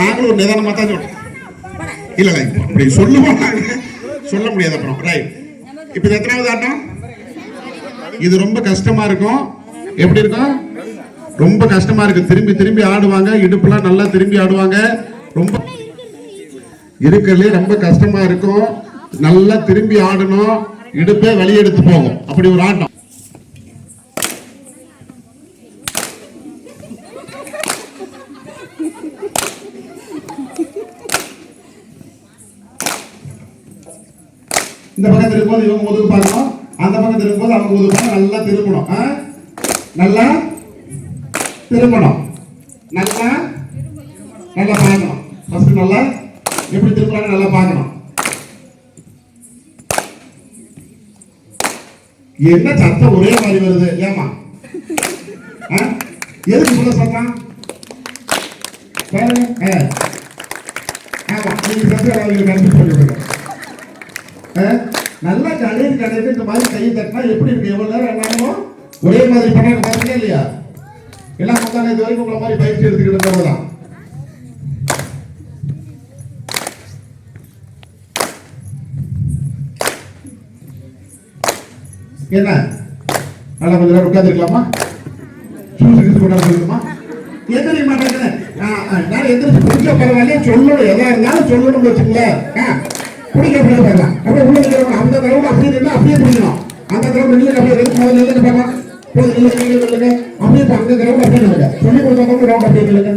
நாங்களும் ஒரு நிதானமா தான் சொல்றோம். இல்ல இல்ல அப்படி சொல்லுவோம். சொல்ல முடியாது அப்புறம். ரைட் இப்போ இது எத்தனாவது ஆட்டம்? இது ரொம்ப கஷ்டமா இருக்கும். எப்படி இருக்கும்? ரொம்ப கஷ்டமா இருக்கு திரும்பி திரும்பி ஆடுவாங்க. இடுப்புலாம் நல்லா திரும்பி ஆடுவாங்க. ரொம்ப இருக்கிறதுலே ரொம்ப கஷ்டமா இருக்கும். நல்லா திரும்பி ஆடணும். இடுப்பே வெளியெடுத்து போகும். அப்படி ஒரு ஆட்டம். இந்த பக்கம் திரும்பும்போது இவங்க முதுகு பார்க்கணும் அந்த பக்கம் திரும்பும்போது அவங்க முதுகு பார்க்க நல்லா திரும்பணும். நல்லா திரும்பணும். நல்லா நல்லா பார்க்கணும். ஃபர்ஸ்ட் நல்லா எப்படி திரும்புறாங்க நல்லா பார்க்கணும். என்ன சத்தம் ஒரே மாதிரி வருது? ஏமா எதுக்கு சொல்ல சத்தம்? பாருங்க. ஆமா நீங்க சத்தம் கருத்து சொல்லிவிடுங்க நல்லா கடையில் கடையில் இந்த மாதிரி கையை தட்டினா எப்படி இருக்கு? எவ்வளவு நேரம் என்னாலும் ஒரே மாதிரி பண்ண பாருங்க இல்லையா? எல்லாம் முந்தான இது வரைக்கும் உங்களை மாதிரி பயிற்சி எடுத்துக்கிட்டு இருந்தவங்க தான் என்ன? நல்லா கொஞ்சம் நேரம் உட்காந்துருக்கலாமா சூஸ் கிட்டு கொண்டாந்து சொல்லணுமா எந்திரிக்க மாட்டேங்கிறேன் நான் எந்திரிச்சு பிடிக்க பரவாயில்லையே சொல்லணும். எதா இருந்தாலும் சொல்லணும்னு வச்சுங்களேன் ஆ, பிடிக்க பரவாயில்ல அப்படியே உள்ள இருக்கிறவங்க அந்த தடவை அப்படியே நின்று அப்படியே பிடிக்கணும் அந்த தடவை நில்லுங்க அப்படியே ரெண்டு முதல்ல நில்லுங்க பார்க்கலாம் போதும் நில்லுங்க நில்லுங்க அப்படியே அந்த தடவை அப்படியே நில்லுங்க சொல்லி கொடுத்தவங்க ரவுண்ட் அப்படியே நில்லுங்க